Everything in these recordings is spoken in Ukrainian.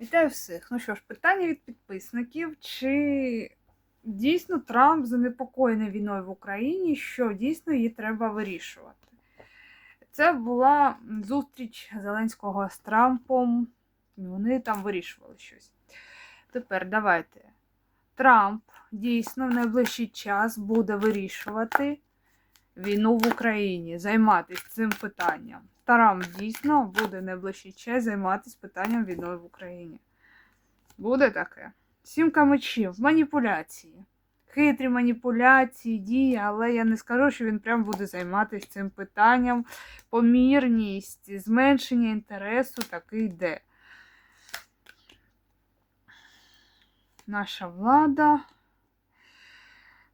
Вітаю всіх. Ну що ж, питання від підписників. Чи дійсно Трамп занепокоєний війною в Україні, що дійсно її треба вирішувати? Це була зустріч Зеленського з Трампом. Вони там вирішували щось. Тепер давайте. Трамп дійсно в найближчий час буде вирішувати війну в Україні, займатися цим питанням. Трамп дійсно буде найближчий час займатися питанням війною в Україні. Буде таке. Сімка мечів, маніпуляції. Хитрі маніпуляції, дії, але я не скажу, що він прям буде займатися цим питанням. Помірність, зменшення інтересу таки йде. Наша влада.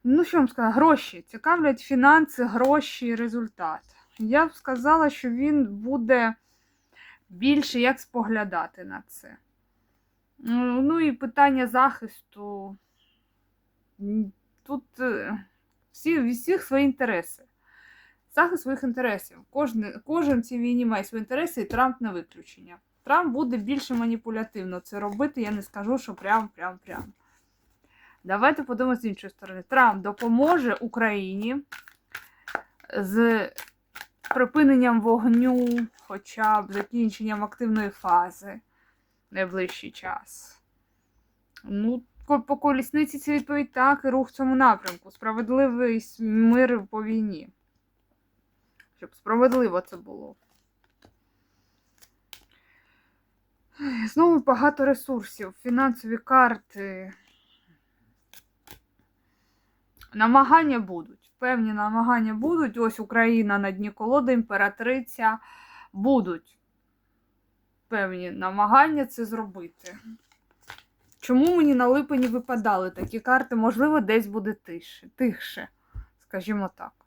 Ну, що вам сказати, гроші. Цікавлять фінанси, гроші і результат. Я б сказала, що він буде більше як споглядати на це. Ну ну і питання захисту. Тут е, всі, всіх свої інтереси. Захист своїх інтересів. Кожен, кожен в цій війні має свої інтереси, і Трамп не виключення. Трамп буде більше маніпулятивно це робити, я не скажу, що прям, прям, прям. Давайте подумаємо з іншої сторони. Трамп допоможе Україні з припиненням вогню, хоча б закінченням активної фази найближчий час. Ну, по колісниці це відповідь так, і рух в цьому напрямку. Справедливий мир по війні. Щоб справедливо це було. Знову багато ресурсів, фінансові карти. Намагання будуть. Певні намагання будуть. Ось Україна на дні колоди, імператриця. Будуть певні намагання це зробити. Чому мені на липені випадали такі карти? Можливо, десь буде тише, тихше, скажімо так.